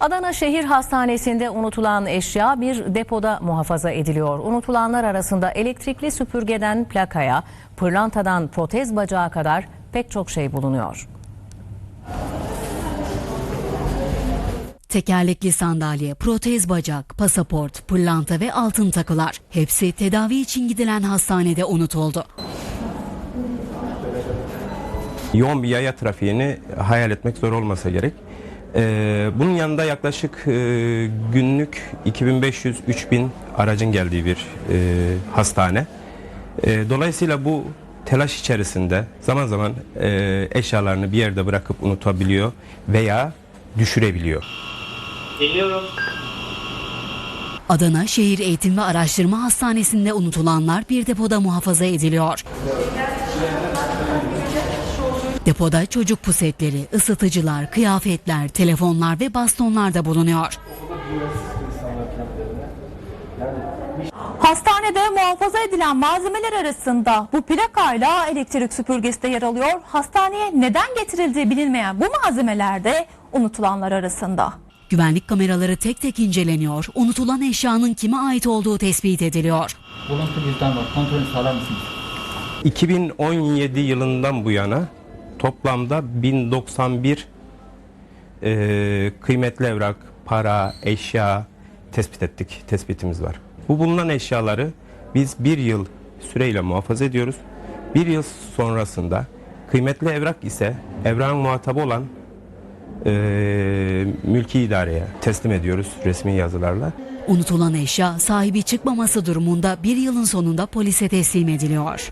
Adana Şehir Hastanesi'nde unutulan eşya bir depoda muhafaza ediliyor. Unutulanlar arasında elektrikli süpürgeden plakaya, pırlantadan protez bacağa kadar pek çok şey bulunuyor. Tekerlekli sandalye, protez bacak, pasaport, pırlanta ve altın takılar. Hepsi tedavi için gidilen hastanede unutuldu. yoğun bir yaya trafiğini hayal etmek zor olmasa gerek. Ee, bunun yanında yaklaşık e, günlük 2500-3000 aracın geldiği bir e, hastane. E, dolayısıyla bu telaş içerisinde zaman zaman e, eşyalarını bir yerde bırakıp unutabiliyor veya düşürebiliyor. Geliyorum. Adana Şehir Eğitim ve Araştırma Hastanesi'nde unutulanlar bir depoda muhafaza ediliyor. Depoda çocuk pusetleri, ısıtıcılar, kıyafetler, telefonlar ve bastonlar da bulunuyor. Hastanede muhafaza edilen malzemeler arasında bu plakayla elektrik süpürgesi de yer alıyor. Hastaneye neden getirildiği bilinmeyen bu malzemeler de unutulanlar arasında. Güvenlik kameraları tek tek inceleniyor, unutulan eşyanın kime ait olduğu tespit ediliyor. Buluntu cüzdan var. Kontrolünü sağlar mısınız? 2017 yılından bu yana toplamda 1091 e, kıymetli evrak, para, eşya tespit ettik. Tespitimiz var. Bu bulunan eşyaları biz bir yıl süreyle muhafaza ediyoruz. Bir yıl sonrasında kıymetli evrak ise evrağın muhatabı olan e, mülki idareye teslim ediyoruz resmi yazılarla. Unutulan eşya sahibi çıkmaması durumunda bir yılın sonunda polise teslim ediliyor.